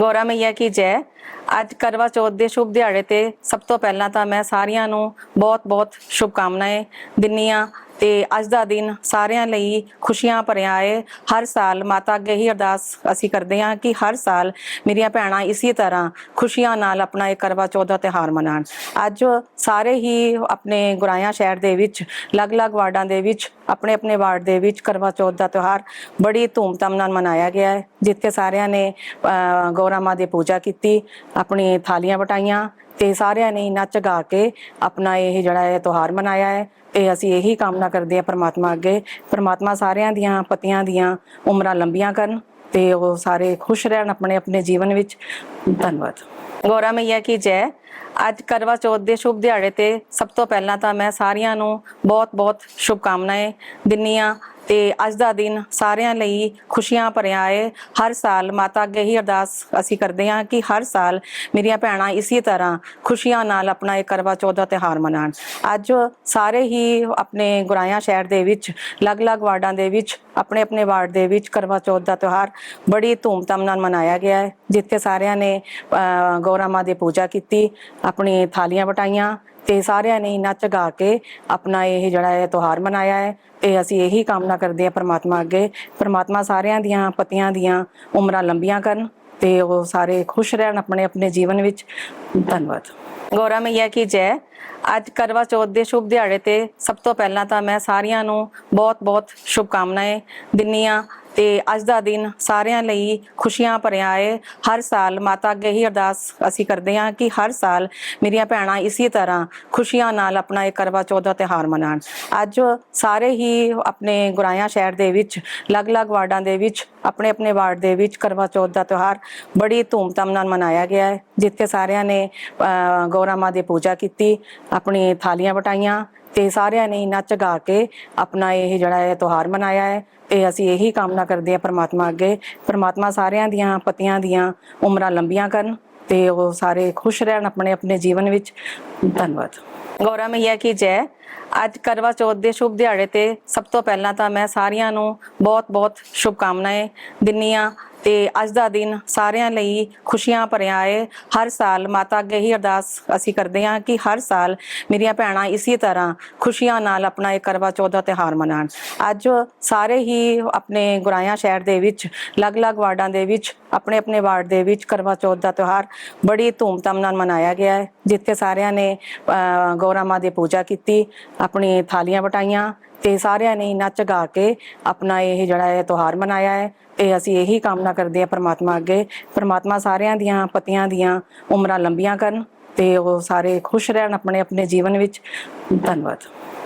ਗੋਰਾ ਮਈਆ ਕੀ ਜੈ। ਅੱਜ ਕਰਵਾ ਚੌਥ ਦੇ ਸ਼ੁਭ ਦਿਹਾੜੇ ਤੇ ਸਭ ਤੋਂ ਪਹਿਲਾਂ ਤਾਂ ਮੈਂ ਸਾਰਿਆਂ ਨੂੰ ਬਹੁਤ-ਬਹੁਤ ਸ਼ੁਭਕਾਮਨਾਵਾਂ ਦਿੰਨੀਆਂ ਤੇ ਅੱਜ ਦਾ ਦਿਨ ਸਾਰਿਆਂ ਲਈ ਖੁਸ਼ੀਆਂ ਭਰਿਆ ਹੈ ਹਰ ਸਾਲ ਮਾਤਾ ਅੱਗੇ ਹੀ ਅਰਦਾਸ ਅਸੀਂ ਕਰਦੇ ਹਾਂ ਕਿ ਹਰ ਸਾਲ ਮੇਰੀਆਂ ਭੈਣਾਂ ਇਸੇ ਤਰ੍ਹਾਂ ਖੁਸ਼ੀਆਂ ਨਾਲ ਆਪਣਾ ਇਹ ਕਰਵਾ ਚੌਥ ਦਾ ਤਿਉਹਾਰ ਮਨਾਉਣ। ਅੱਜ ਸਾਰੇ ਹੀ ਆਪਣੇ ਗੁਰਾਇਆ ਸ਼ਹਿਰ ਦੇ ਵਿੱਚ ਅਲੱਗ-ਅਲੱਗ ਵਾਰਡਾਂ ਦੇ ਵਿੱਚ ਆਪਣੇ ਆਪਣੇ ਵਾਰਡ ਦੇ ਵਿੱਚ ਕਰਵਾ ਚੌਥ ਦਾ ਤਿਉਹਾਰ ਬੜੀ ਧੂਮਧਾਮ ਨਾਲ ਮਨਾਇਆ ਗਿਆ ਹੈ। ਜਿੱਥੇ ਸਾਰਿਆਂ ਨੇ ਅਹ, ਗੌਰਾ ਮਾਂ ਦੀ ਪੂਜਾ ਕੀਤੀ ਆਪਣੀ ਥਾਲੀਆਂ ਵਟਾਈਆਂ ਤੇ ਸਾਰਿਆਂ ਨੇ ਨੱਚ ਗਾ ਕੇ ਆਪਣਾ ਇਹ ਜਿਹੜਾ ਹੈ ਤਿਉਹਾਰ ਮਨਾਇਆ ਹੈ। ਤੇ ਅਸੀਂ ਇਹੀ ਕਾਮਨਾ ਕਰਦੇ ਹਾਂ ਪ੍ਰਮਾਤਮਾ ਅੱਗੇ। ਪ੍ਰਮਾਤਮਾ ਸਾਰਿਆਂ ਦੀਆਂ ਪਤੀਆਂ ਦੀਆਂ ਉਮਰਾਂ ਲੰਬੀਆਂ ਕਰਨ ਤੇ ਉਹ ਸਾਰੇ ਖੁਸ਼ ਰਹਿਣ ਆਪਣੇ ਆਪਣੇ ਜੀਵਨ ਵਿੱਚ। ਧੰਨਵਾਦ। ਗੋਰਾ ਮਈਆ ਕੀ ਜੈ। ਅੱਜ ਕਰਵਾ ਚੌਥ ਦੇ ਸ਼ੁਭ ਦਿਹਾੜੇ ਤੇ ਸਭ ਤੋਂ ਪਹਿਲਾਂ ਤਾਂ ਮੈਂ ਸਾਰਿਆਂ ਨੂੰ ਬਹੁਤ-ਬਹੁਤ ਸ਼ੁਭਕਾਮਨਾਵਾਂ ਦਿੰਨੀਆਂ ਤੇ ਅੱਜ ਦਾ ਦਿਨ ਸਾਰਿਆਂ ਲਈ ਖੁਸ਼ੀਆਂ ਭਰਿਆ ਹੈ ਹਰ ਸਾਲ ਮਾਤਾ ਅੱਗੇ ਹੀ ਅਰਦਾਸ ਅਸੀਂ ਕਰਦੇ ਹਾਂ ਕਿ ਹਰ ਸਾਲ ਮੇਰੀਆਂ ਭੈਣਾਂ ਇਸੇ ਤਰ੍ਹਾਂ ਖੁਸ਼ੀਆਂ ਨਾਲ ਆਪਣਾ ਇਹ ਕਰਵਾ ਚੌਥ ਦਾ ਤਿਉਹਾਰ ਮਨਾਉਣ। ਅੱਜ ਸਾਰੇ ਹੀ ਆਪਣੇ ਗੁਰਾਇਆ ਸ਼ਹਿਰ ਦੇ ਵਿੱਚ ਅਲੱਗ-ਅਲੱਗ ਵਾਰਡਾਂ ਦੇ ਵਿੱਚ ਆਪਣੇ ਆਪਣੇ ਵਾਰਡ ਦੇ ਵਿੱਚ ਕਰਵਾ ਚੌਥ ਦਾ ਤਿਉਹਾਰ ਬੜੀ ਧੂਮਧਾਮ ਨਾਲ ਮਨਾਇਆ ਗਿਆ ਹੈ। ਜਿੱਥੇ ਸਾਰਿਆਂ ਨੇ ਅਹ, ਗੌਰਾ ਮਾਂ ਦੀ ਪੂਜਾ ਕੀਤੀ ਆਪਣੀ ਥਾਲੀਆਂ ਵਟਾਈਆਂ ਤੇ ਸਾਰਿਆਂ ਨੇ ਨੱਚ ਗਾ ਕੇ ਆਪਣਾ ਇਹ ਜਿਹੜਾ ਹੈ ਤਿਉਹਾਰ ਮਨਾਇਆ ਹੈ। ਤੇ ਅਸੀਂ ਇਹੀ ਕਾਮਨਾ ਕਰਦੇ ਹਾਂ ਪ੍ਰਮਾਤਮਾ ਅੱਗੇ। ਪ੍ਰਮਾਤਮਾ ਸਾਰਿਆਂ ਦੀਆਂ ਪਤੀਆਂ ਦੀਆਂ ਉਮਰਾਂ ਲੰਬੀਆਂ ਕਰਨ ਤੇ ਉਹ ਸਾਰੇ ਖੁਸ਼ ਰਹਿਣ ਆਪਣੇ ਆਪਣੇ ਜੀਵਨ ਵਿੱਚ। ਧੰਨਵਾਦ। ਗੌਰਾ ਮਈਆ, ਕੀ ਜੈ? ਅੱਜ ਕਰਵਾ ਚੌਥ ਦੇ ਸ਼ੁਭ ਦਿਹਾੜੇ ਤੇ ਸਭ ਤੋਂ ਪਹਿਲਾਂ ਤਾਂ ਮੈਂ ਸਾਰਿਆਂ ਨੂੰ ਬਹੁਤ-ਬਹੁਤ ਸ਼ੁਭਕਾਮਨਾਵਾਂ ਦਿੰਨੀਆਂ ਤੇ ਅੱਜ ਦਾ ਦਿਨ ਸਾਰਿਆਂ ਲਈ ਖੁਸ਼ੀਆਂ ਭਰਿਆ ਹੈ ਹਰ ਸਾਲ ਮਾਤਾ ਅੱਗੇ ਹੀ ਅਰਦਾਸ ਅਸੀਂ ਕਰਦੇ ਹਾਂ ਕਿ ਹਰ ਸਾਲ ਮੇਰੀਆਂ ਭੈਣਾਂ ਇਸੇ ਤਰ੍ਹਾਂ ਖੁਸ਼ੀਆਂ ਨਾਲ ਆਪਣਾ ਇਹ ਕਰਵਾ ਚੌਥ ਦਾ ਤਿਉਹਾਰ ਮਨਾਉਣ ਅੱਜ ਸਾਰੇ ਹੀ ਆਪਣੇ ਗੁਰਾਇਆ ਸ਼ਹਿਰ ਦੇ ਵਿੱਚ, ਅਲੱਗ-ਅਲੱਗ ਵਾਰਡਾਂ ਦੇ ਵਿੱਚ ਆਪਣੇ ਆਪਣੇ ਵਾਰਡ ਦੇ ਵਿੱਚ ਕਰਵਾ ਚੌਥ ਦਾ ਤਿਉਹਾਰ ਬੜੀ ਧੂਮਧਾਮ ਨਾਲ ਮਨਾਇਆ ਗਿਆ ਹੈ ਜਿੱਥੇ ਸਾਰਿਆਂ ਨੇ ਅਹ, ਗੌਰਾ ਮਾਂ ਦੀ ਪੂਜਾ ਕੀਤੀ ਆਪਣੀ ਥਾਲੀਆਂ ਵਟਾਈਆਂ ਤੇ ਸਾਰਿਆਂ ਨੇ ਨੱਚ ਗਾ ਕੇ ਆਪਣਾ ਇਹ ਜਿਹੜਾ ਹੈ ਤਿਉਹਾਰ ਮਨਾਇਆ ਹੈ ਤੇ ਅਸੀਂ ਇਹੀ ਕਾਮਨਾ ਕਰਦੇ ਹਾਂ ਪ੍ਰਮਾਤਮਾ ਅੱਗੇ। ਪ੍ਰਮਾਤਮਾ ਸਾਰਿਆਂ ਦੀਆਂ ਪਤੀਆਂ ਦੀਆਂ ਉਮਰਾਂ ਲੰਬੀਆਂ ਕਰਨ ਤੇ ਉਹ ਸਾਰੇ ਖੁਸ਼ ਰਹਿਣ ਆਪਣੇ ਆਪਣੇ ਜੀਵਨ ਵਿੱਚ। ਧੰਨਵਾਦ। ਗੌਰਾ ਮਈਆ ਕੀ ਜੈ। ਅੱਜ ਕਰਵਾ ਚੌਥ ਦੇ ਸ਼ੁਭ ਦਿਹਾੜੇ ਤੇ ਸਭ ਤੋਂ ਪਹਿਲਾਂ ਤਾਂ ਮੈਂ ਸਾਰਿਆਂ ਨੂੰ ਬਹੁਤ-ਬਹੁਤ ਸ਼ੁਭਕਾਮਨਾਵਾਂ ਦਿੰਨੀਆਂ ਤੇ ਅੱਜ ਦਾ ਦਿਨ ਸਾਰਿਆਂ ਲਈ ਖੁਸ਼ੀਆਂ ਭਰਿਆ ਹੈ ਹਰ ਸਾਲ ਮਾਤਾ ਅੱਗੇ ਹੀ ਅਰਦਾਸ ਅਸੀਂ ਕਰਦੇ ਹਾਂ ਕਿ ਹਰ ਸਾਲ ਮੇਰੀਆਂ ਭੈਣਾਂ ਇਸੇ ਤਰ੍ਹਾਂ ਖੁਸ਼ੀਆਂ ਨਾਲ ਆਪਣਾ ਇਹ ਕਰਵਾ ਚੌਥ ਦਾ ਤਿਉਹਾਰ ਮਨਾਉਣ। ਅੱਜ ਸਾਰੇ ਹੀ ਆਪਣੇ ਗੁਰਾਇਆ ਸ਼ਹਿਰ ਦੇ ਵਿੱਚ ਅਲੱਗ-ਅਲੱਗ ਵਾਰਡਾਂ ਦੇ ਵਿੱਚ ਆਪਣੇ ਆਪਣੇ ਵਾਰਡ ਦੇ ਵਿੱਚ ਕਰਵਾ ਚੌਥ ਦਾ ਤਿਉਹਾਰ ਬੜੀ ਧੂਮਧਾਮ ਨਾਲ ਮਨਾਇਆ ਗਿਆ ਹੈ। ਜਿੱਥੇ ਸਾਰਿਆਂ ਨੇ ਅਹ, ਗੌਰਾ ਮਾਂ ਦੀ ਪੂਜਾ ਕੀਤੀ ਆਪਣੀ ਥਾਲੀਆਂ ਵਟਾਈਆਂ ਤੇ ਸਾਰਿਆਂ ਨੇ ਨੱਚ ਗਾ ਕੇ ਆਪਣਾ ਇਹ ਜਿਹੜਾ ਹੈ ਤਿਉਹਾਰ ਮਨਾਇਆ ਹੈ। ਤੇ ਅਸੀਂ ਇਹੀ ਕਾਮਨਾ ਕਰਦੇ ਹਾਂ ਪ੍ਰਮਾਤਮਾ ਅੱਗੇ। ਪ੍ਰਮਾਤਮਾ ਸਾਰਿਆਂ ਦੀਆਂ ਪਤੀਆਂ ਦੀਆਂ ਉਮਰਾਂ ਲੰਬੀਆਂ ਕਰਨ ਤੇ ਉਹ ਸਾਰੇ ਖੁਸ਼ ਰਹਿਣ ਆਪਣੇ ਆਪਣੇ ਜੀਵਨ ਵਿੱਚ। ਧੰਨਵਾਦ।